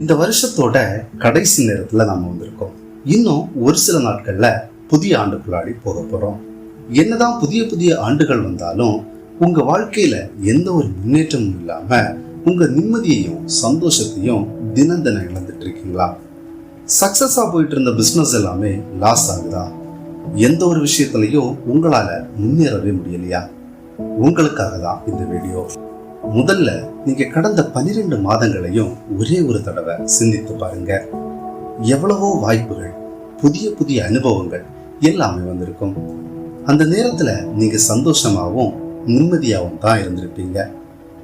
இந்த வருஷத்தோட கடைசி நேரத்துல நாம வந்திருக்கோம். இன்னும் ஒரு சில நாட்கள்ல புதிய ஆண்டுக்குள்ளாடி போக போறோம். என்னதான் புதிய புதிய ஆண்டுகள் வந்தாலும் உங்க வாழ்க்கையில எந்த ஒரு முன்னேற்றமும் இல்லாம உங்க நிம்மதியையும் சந்தோஷத்தையும் தினம் தினம் இழந்துட்டு இருக்கீங்களா? சக்சஸா போயிட்டு இருந்த பிசினஸ் எல்லாமே லாஸ் ஆகுதா? எந்த ஒரு விஷயத்திலையும் உங்களால முன்னேறவே முடியலையா? உங்களுக்காக தான் இந்த வீடியோ முதல்ல நீங்க கடந்த பனிரெண்டு மாதங்களையும் ஒரே ஒரு தடவை சிந்தித்து பாருங்க. எவ்வளவோ வாய்ப்புகள் புதிய புதிய அனுபவங்கள் எல்லாமே வந்திருக்கும். அந்த நேரத்துல நீங்க சந்தோஷமாவும் நிம்மதியாகவும் தான் இருந்திருப்பீங்க.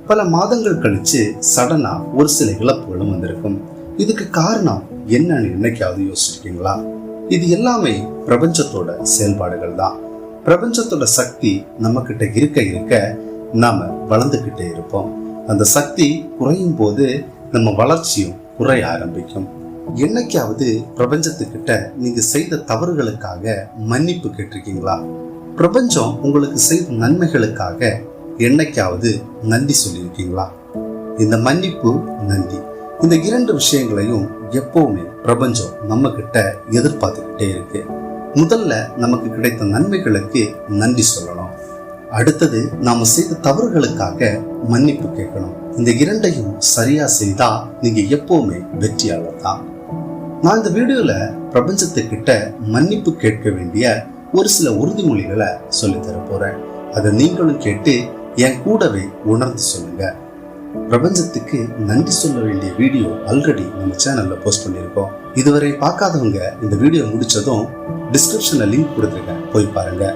பல மாதங்கள் கழிச்சு சடனா ஒரு சில இழப்புகளும் வந்திருக்கும். இதுக்கு காரணம் என்னன்னு என்னைக்காவது யோசிச்சிருக்கீங்களா? இது எல்லாமே பிரபஞ்சத்தோட செயல்பாடுகள் தான். பிரபஞ்சத்தோட சக்தி நம்ம கிட்ட இருக்க இருக்க நாம வளர்ந்துக்கிட்டே இருப்போம். அந்த சக்தி குறையும் போது நம்ம வளர்ச்சியும் குறைய ஆரம்பிக்கும். என்னைக்காவது பிரபஞ்சத்துக்கிட்ட நீங்க செய்த தவறுகளுக்காக மன்னிப்பு கேட்டிருக்கீங்களா? பிரபஞ்சம் உங்களுக்கு செய்த நன்மைகளுக்காக என்னைக்காவது நன்றி சொல்லியிருக்கீங்களா? இந்த மன்னிப்பு நன்றி. இந்த இரண்டு விஷயங்களையும் எப்பவுமே பிரபஞ்சம் நம்ம கிட்ட எதிர்பார்த்துக்கிட்டே இருக்கு. முதல்ல நமக்கு கிடைத்த நன்மைகளுக்கு நன்றி சொல்லணும். அடுத்தது நாம செய்த தவறுகளுக்காக மன்னிப்பு கேட்கணும். இந்த இரண்டையும் சரியா செய்தா நீங்க எப்பவுமே வெற்றியாளர் தான். நான் இந்த வீடியோல பிரபஞ்சத்துக்கிட்ட மன்னிப்பு கேட்க வேண்டிய ஒரு சில உறுதிமொழிகளை சொல்லி தர போறேன். அதை நீங்களும் கேட்டு என் கூடவே உணர்ந்து சொல்லுங்க. பிரபஞ்சத்துக்கு நன்றி சொல்ல வேண்டிய வீடியோ ஆல்ரெடி நம்ம சேனல்ல போஸ்ட் பண்ணியிருக்கோம். இதுவரை பார்க்காதவங்க இந்த வீடியோ முடிச்சதும் டிஸ்கிரிப்ஷன்ல லிங்க் கொடுத்துருங்க. போய் பாருங்க.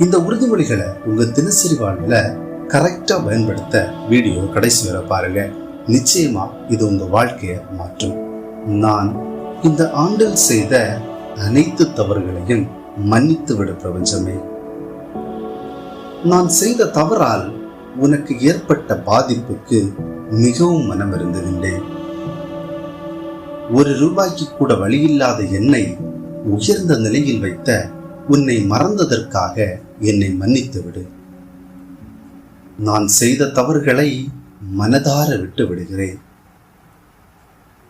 இந்த உறுதிமொழிகளை உங்க தினசரி வாழ்வில் கரெக்டா பயன்படுத்த வீடியோ கடைசி வரை பாருங்க. நிச்சயமா இது உங்க வாழ்க்கையை மாற்றும். நான் இந்த ஆண்டில் செய்த அனைத்து தவறுகளையும் மன்னித்து விடு பிரபஞ்சமே. நான் செய்த தவறால் உனக்கு ஏற்பட்ட பாதிப்புக்கு மிகவும் மனம் இருந்துகின்றேன் ஒரு ரூபாய்க்கு கூட வழியில்லாத என்னை உயர்ந்த நிலையில் வைத்த உன்னை மறந்ததற்காக என்னை மன்னித்து விடு நான் செய்த தவறுகளை மனதார விட்டு விடுகிறேன்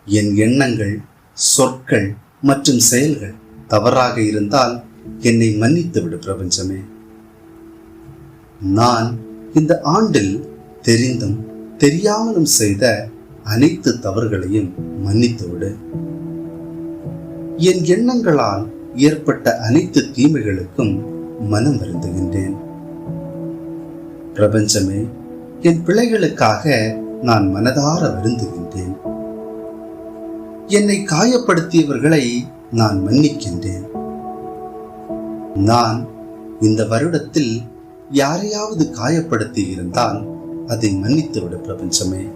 என் எண்ணங்கள் சொற்கள் மற்றும் செயல்கள் தவறாக இருந்தால் என்னை மன்னித்து விடு பிரபஞ்சமே. நான் இந்த ஆண்டில் தெரிந்தும் தெரியாமலும் செய்த அனைத்து தவறுகளையும் மன்னித்து விடு என் எண்ணங்களால் ஏற்பட்ட அனைத்து தீமைகளுக்கும் மனம் வருந்துகின்றேன் பிரபஞ்சமே என் பிள்ளைகளுக்காக நான் மனதார வருந்துகின்றேன். என்னை காயப்படுத்தியவர்களை நான் மன்னிக்கின்றேன். நான் இந்த வருடத்தில் யாரையாவது காயப்படுத்தி இருந்தால் அதை மன்னித்துவிடு பிரபஞ்சமே.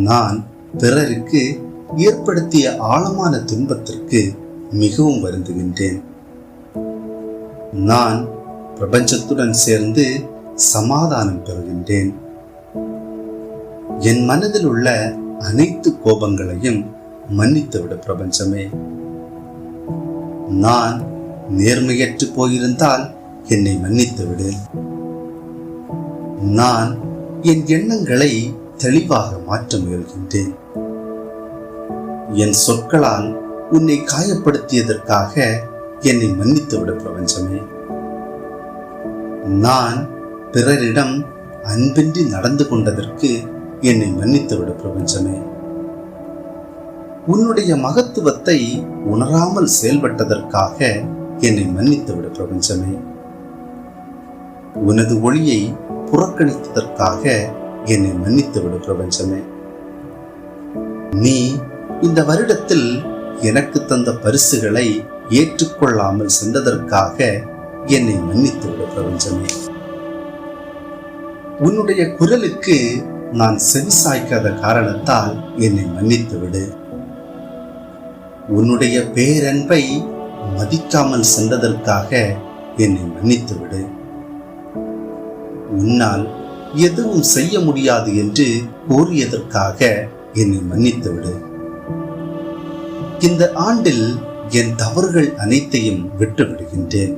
நான் பிறருக்கு ஏற்படுத்திய ஆழமான துன்பத்திற்கு மிகவும் வருந்துகின்றேன். நான் பிரபஞ்சத்துடன் சேர்ந்து சமாதானம் பெறுகின்றேன். என் மனதில் உள்ள அனைத்து கோபங்களையும் மன்னித்துவிட பிரபஞ்சமே. நான் நேர்மையற்று போயிருந்தால் என்னை மன்னித்து விடு நான் என் எண்ணங்களை தெளிவாக மாற்ற முயல்கின்றேன். என் சொற்களால் உன்னை காயப்படுத்தியதற்காக என்னை மன்னித்து விடு பிரபஞ்சமே. நான் பிறரிடம் அன்பின்றி நடந்து கொண்டதற்கு என்னை மன்னித்து விடு பிரபஞ்சமே. உன்னுடைய மகத்துவத்தை உணராமல் செயல்பட்டதற்காக என்னை மன்னித்து விடு பிரபஞ்சமே. உனது ஒளியை புறக்கணித்ததற்காக என்னை மன்னித்து விடு பிரபஞ்சமே. நீ இந்த வருடத்தில் எனக்கு தந்த பரிசுகளை ஏற்றுக்கொள்ளாமல் சென்றதற்காக என்னை மன்னித்து விடு பிரபஞ்சமே. உன்னுடைய குரலுக்கு நான் செவிசாய்க்காத காரணத்தால் என்னை மன்னித்து விடு உன்னுடைய பேரன்பை மதிக்காமல் சென்றதற்காக என்னை மன்னித்து விடு உன்னால் எதுவும் செய்ய முடியாது என்று கூறியதற்காக என்னை மன்னித்து விடு இந்த ஆண்டில் என் தவறுகள் அனைத்தையும் விட்டுவிடுகின்றேன்.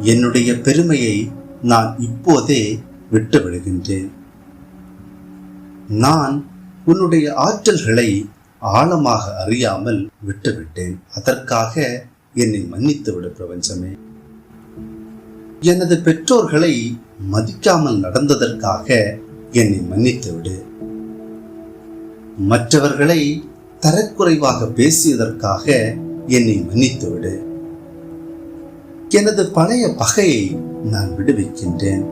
என்னுடைய பெருமையை நான் இப்போதே விட்டுவிடுகின்றேன். நான் உன்னுடைய ஆற்றல்களை ஆழமாக அறியாமல் விட்டுவிட்டேன். அதற்காக என்னை மன்னித்து விடு பிரபஞ்சமே. எனது பெற்றோர்களை மதிக்காமல் நடந்ததற்காக என்னை மன்னித்து விடு மற்றவர்களை தரக்குறைவாக பேசியதற்காக என்னை மன்னித்து விடு எனது பழைய பகையை நான் விடுவிக்கின்றேன்.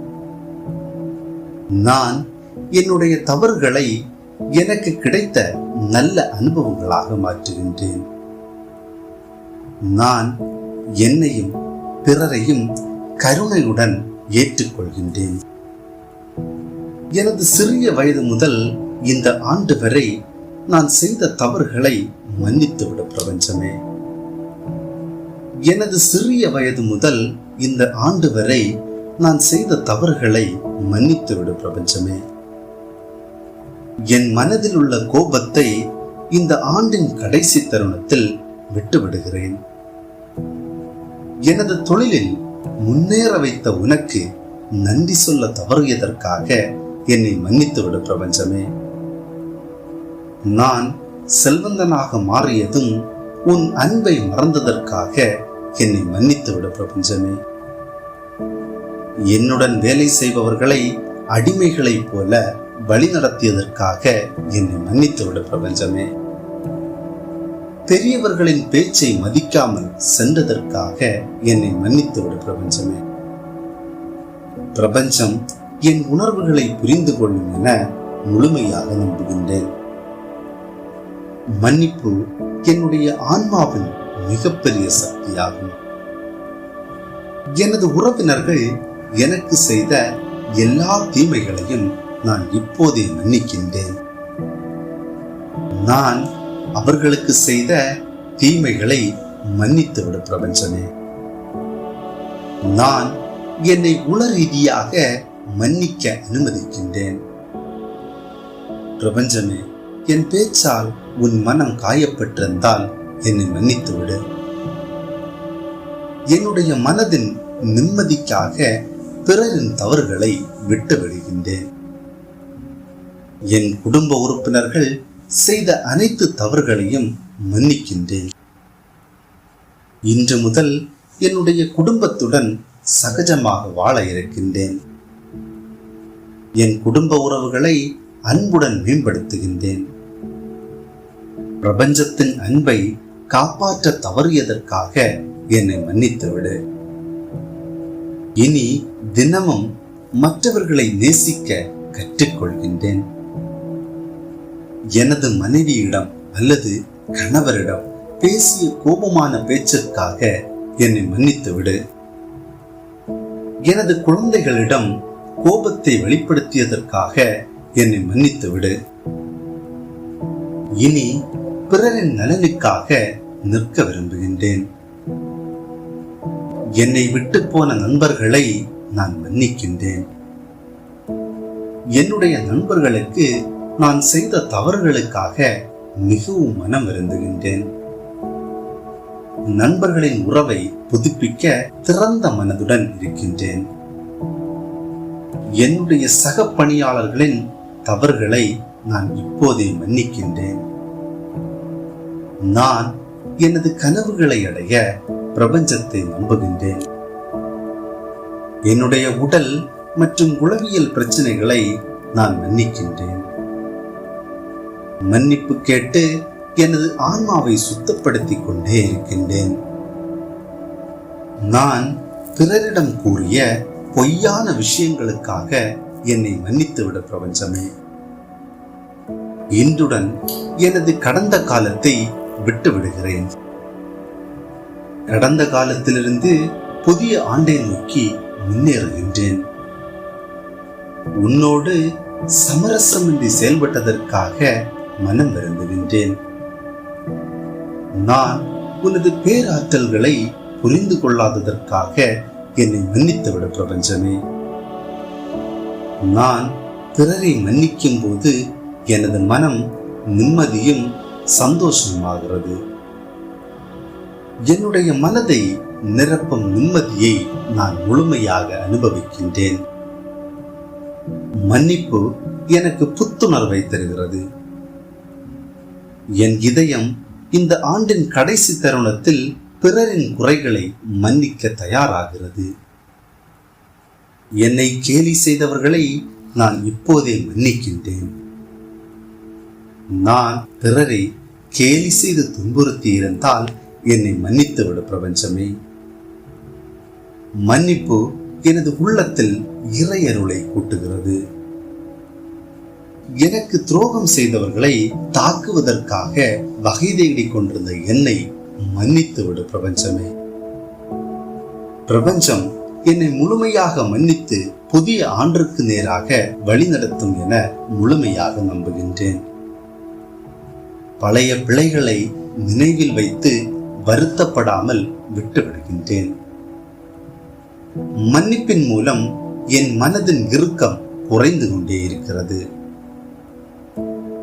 நான் என்னுடைய தவறுகளை எனக்கு கிடைத்த நல்ல அனுபவங்களாக மாற்றுகின்றேன். நான் என்னையும் பிறரையும் கருணையுடன் ஏற்றுக்கொள்கின்றேன். எனது சிறிய வயது முதல் இந்த ஆண்டு வரை நான் செய்த தவறுகளை மன்னித்துவிட பிரபஞ்சமே. எனது சிறிய வயது முதல் இந்த ஆண்டு வரை நான் செய்த தவறுகளை மன்னித்துவிடு பிரபஞ்சமே. என் மனதில் உள்ள கோபத்தை இந்த ஆண்டின் கடைசி தருணத்தில் விட்டுவிடுகிறேன். எனது தொழிலில் முன்னேற வைத்த உனக்கு நன்றி சொல்ல தவறியதற்காக என்னை மன்னித்துவிடு பிரபஞ்சமே. நான் செல்வந்தனாக மாறியதும் உன் அன்பை மறந்ததற்காக என்னை மன்னித்துவிட பிரபஞ்சமே. என்னுடன் வேலை செய்பவர்களை அடிமைகளைப் போல வழி நடத்தியதற்காக என்னை மன்னித்துவிட பிரபஞ்சமே. பெரியவர்களின் பேச்சை மதிக்காமல் சென்றதற்காக என்னை மன்னித்துவிட பிரபஞ்சமே. பிரபஞ்சம் என் உணர்வுகளை புரிந்து கொள்ளும் என முழுமையாக நம்புகின்றேன். மன்னிப்பு என்னுடைய ஆன்மாவின் மிகப்பெரிய சக்தியாகும். எனது உறவினர்கள் எனக்கு செய்த எல்லா தீமைகளையும் நான் இப்போதே மன்னிக்கின்றேன். நான் அவர்களுக்கு செய்த தீமைகளை மன்னித்து விடு பிரபஞ்சமே. நான் என்னை உள ரீதியாக மன்னிக்க அனுமதிக்கின்றேன். பிரபஞ்சமே. என் பேச்சால் உன் மனம் காயப்பட்டிருந்தால் என்னை மன்னித்து விடு என்னுடைய மனதின் நிம்மதிக்காக பிறரின் தவறுகளை விட்டு விடுகின்றேன். என் குடும்ப உறுப்பினர்கள் செய்த அனைத்து தவறுகளையும் மன்னிக்கின்றேன். இன்று முதல் என்னுடைய குடும்பத்துடன் சகஜமாக வாழ இருக்கின்றேன். என் குடும்ப உறவுகளை அன்புடன் மேம்படுத்துகின்றேன். பிரபஞ்சத்தின் அன்பை காப்பாற்ற தவறியதற்காக என்னை மன்னித்துவிடு. இனி தினமும் மற்றவர்களை நேசிக்க கற்றுக்கொள்கின்றேன். எனது மனைவியிடம் அல்லது கணவரிடம் பேசிய கோபமான பேச்சிற்காக என்னை மன்னித்துவிடு. எனது குழந்தைகளிடம் கோபத்தை வெளிப்படுத்தியதற்காக என்னை மன்னித்து விடு. இனி பிறரின் நலனுக்காக நிற்க விரும்புகின்றேன். என்னை விட்டு போன நண்பர்களை நான் மன்னிக்கின்றேன். என்னுடைய நண்பர்களுக்கு நான் செய்த தவறுகளுக்காக மிகவும் மனம் வருந்துகின்றேன். நண்பர்களின் உறவை புதுப்பிக்க திறந்த மனதுடன் இருக்கின்றேன். என்னுடைய சக பணியாளர்களின் தவறுகளை நான் இப்போதே மன்னிக்கின்றேன். நான் எனது கனவுகளை அடைய பிரபஞ்சத்தை நம்புகின்றேன். என்னுடைய உடல் மற்றும் உளவியல் பிரச்சனைகளை நான் மன்னிக்கின்றேன். மன்னிப்பு கேட்டு எனது ஆன்மாவை சுத்தப்படுத்திக் கொண்டே இருக்கின்றேன். நான் பிறரிடம் கூறிய பொய்யான விஷயங்களுக்காக என்னை மன்னித்துவிட பிரபஞ்சமே. இன்றுடன் எனது கடந்த காலத்தை விட்டு விடுகிறேன் கடந்த காலத்திலிருந்து புதிய ஆண்டை நோக்கி முன்னேறுகின்றேன். உன்னோடு சமரசமின்றி செயல்பட்டதற்காக மனம் வருந்துகின்றேன். நான் உனது பேராற்றல்களை புரிந்து கொள்ளாததற்காக என்னை மன்னித்து விட பிரபஞ்சமே. நான் பிறரை மன்னிக்கும் போது எனது மனம் நிம்மதியும் சந்தோஷமாகிறது என்னுடைய மனதை நிரப்பும் நிம்மதியை நான் முழுமையாக அனுபவிக்கின்றேன். மன்னிப்பு எனக்கு புத்துணர்வை தருகிறது. என் இதயம் இந்த ஆண்டின் கடைசி தருணத்தில் பிறரின் குறைகளை மன்னிக்க தயாராகிறது. என்னை கேலி செய்தவர்களை நான் இப்போதே மன்னிக்கின்றேன். நான் பிறரை கேலி செய்து துன்புறுத்தி இருந்தால் என்னை மன்னித்துவிடு பிரபஞ்சமே. மன்னிப்பு எனது உள்ளத்தில் இறையருளை கூட்டுகிறது. எனக்கு துரோகம் செய்தவர்களை தாக்குவதற்காக வகை தேடிக் கொண்டிருந்த என்னை மன்னித்துவிடு பிரபஞ்சமே. பிரபஞ்சம் என்னை முழுமையாக மன்னித்து புதிய ஆண்டிற்கு நேராக வழிநடத்தும் என முழுமையாக நம்புகின்றேன். பழைய பிழைகளை நினைவில் வைத்து வருத்தப்படாமல் விட்டுவிடுகின்றேன். மன்னிப்பின் மூலம் என் மனதின் இறுக்கம் குறைந்து கொண்டே இருக்கிறது.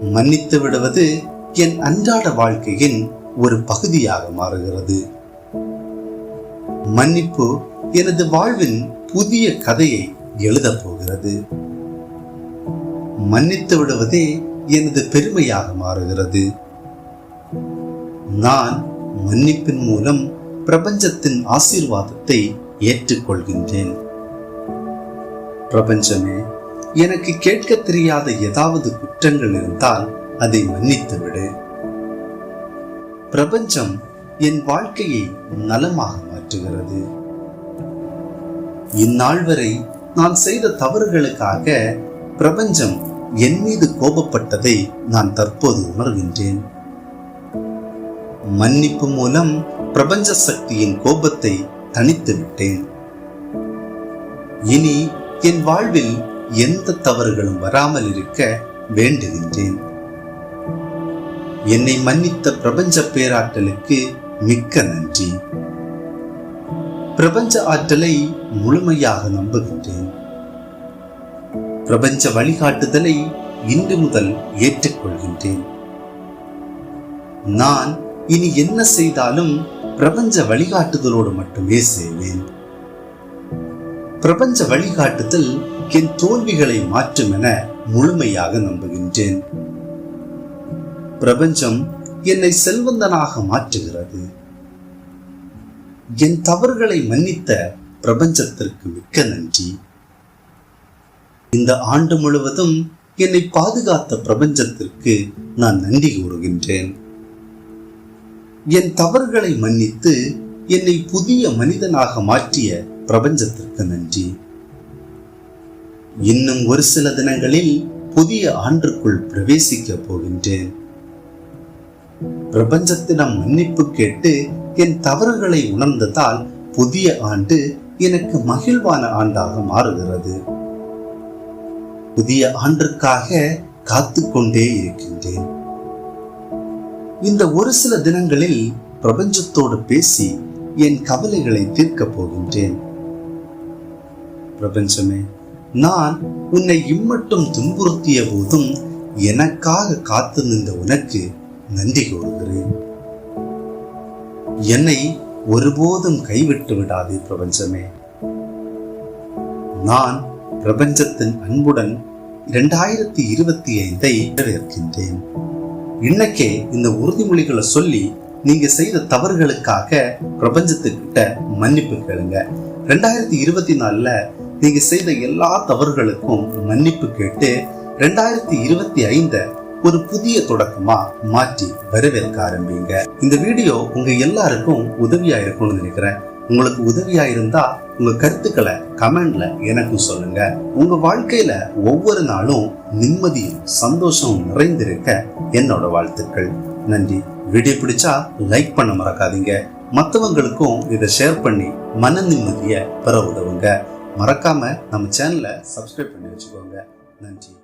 மன்னித்து விடுவது என் அன்றாட வாழ்க்கையின் ஒரு பகுதியாக மாறுகிறது. மன்னிப்பு எனது வாழ்வின் புதிய கதையை எழுதப் போகிறது. மன்னித்து விடுவதே எனது பெருமையாக மாறுகிறது. நான் மன்னிப்பின் மூலம் பிரபஞ்சத்தின் ஆசீர்வாதத்தை ஏற்றுக்கொள்கின்றேன். பிரபஞ்சமே எனக்கு கேட்க தெரியாத ஏதாவது குற்றங்கள் இருந்தால் அதை மன்னித்து விடு. பிரபஞ்சம் என் வாழ்க்கையை நலமாக மாற்றுகிறது. இந்நாள் வரை நான் செய்த தவறுகளுக்காக பிரபஞ்சம் என் மீது கோபப்பட்டதை நான் தற்போது உணர்கின்றேன். மன்னிப்பு மூலம் பிரபஞ்ச சக்தியின் கோபத்தை தனித்து விட்டேன். இனி என் வாழ்வில் எந்த தவறுகளும் வராமல் இருக்க வேண்டுகின்றேன். என்னை மன்னித்த பிரபஞ்ச பேராற்றலுக்கு மிக்க நன்றி. பிரபஞ்ச ஆற்றலை முழுமையாக நம்புகின்றேன். பிரபஞ்ச வழிகாட்டுதலை இன்று முதல் ஏற்றுக்கொள்கின்றேன். நான் இனி என்ன செய்தாலும் பிரபஞ்ச வழிகாட்டுதலோடு மட்டுமே செய்வேன். பிரபஞ்ச வழிகாட்டுதல் என் தோல்விகளை மாற்றும் என முழுமையாக நம்புகின்றேன். பிரபஞ்சம் என்னை செல்வந்தனாக மாற்றுகிறது. என் தவறுகளை மன்னித்த பிரபஞ்சத்திற்கு மிக்க நன்றி. இந்த ஆண்டு முழுவதும் என்னை பாதுகாத்த பிரபஞ்சத்திற்கு நான் நன்றி கூறுகின்றேன். என் தவறுகளை மன்னித்து என்னை புதிய மனிதனாக மாற்றிய பிரபஞ்சத்திற்கு நன்றி. இன்னும் ஒரு சில தினங்களில் புதிய ஆண்டுக்குள் பிரவேசிக்க போகின்றேன். பிரபஞ்சத்திடம் மன்னிப்பு கேட்டு என் தவறுகளை உணர்ந்ததால் புதிய ஆண்டு எனக்கு மகிழ்வான ஆண்டாக மாறுகிறது. புதிய ஆண்டிற்காக காத்து கொண்டே இருக்கின்றேன். இந்த ஒரு சில தினங்களில் பிரபஞ்சத்தோடு பேசி என் கவலைகளை தீர்க்கப் போகின்றேன். பிரபஞ்சமே நான் உன்னை இம்மட்டும் துன்புறுத்திய போதும் எனக்காக காத்து நின்ற உனக்கு நன்றி கூறுகிறேன். என்னை ஒருபோதும் கைவிட்டு விடாதே பிரபஞ்சமே. நான் பிரபஞ்சத்தின் அன்புடன் இரண்டாயிரத்தி இருபத்தி ஐந்தை வரவேற்கின்றேன் இன்னைக்கே இந்த உறுதிமொழிகளை சொல்லி நீங்க செய்த தவறுகளுக்காக பிரபஞ்சத்துக்கிட்ட மன்னிப்பு கேளுங்க. ரெண்டாயிரத்தி இருபத்தி நாலுல நீங்க செய்த எல்லா தவறுகளுக்கும் மன்னிப்பு கேட்டு ரெண்டாயிரத்தி இருபத்தி ஐந்தை ஒரு புதிய தொடக்கமா மாற்றி வரவேற்க ஆரம்பிங்க. இந்த வீடியோ உங்க எல்லாருக்கும் உதவியா இருக்கும்னு நினைக்கிறேன். உங்களுக்கு உதவியா இருந்தா உங்க கருத்துக்களை கமெண்ட்ல எனக்கும் சொல்லுங்க. உங்க வாழ்க்கையில ஒவ்வொரு நாளும் நிம்மதியும் சந்தோஷமும் நிறைந்திருக்க என்னோட வாழ்த்துக்கள். நன்றி. வீடியோ பிடிச்சா லைக் பண்ண மறக்காதீங்க. மற்றவங்களுக்கும் இதை ஷேர் பண்ணி மன நிம்மதியை பெற உதவுங்க. மறக்காம நம்ம சேனலை சப்ஸ்கிரைப் பண்ணி வச்சுக்கோங்க. நன்றி.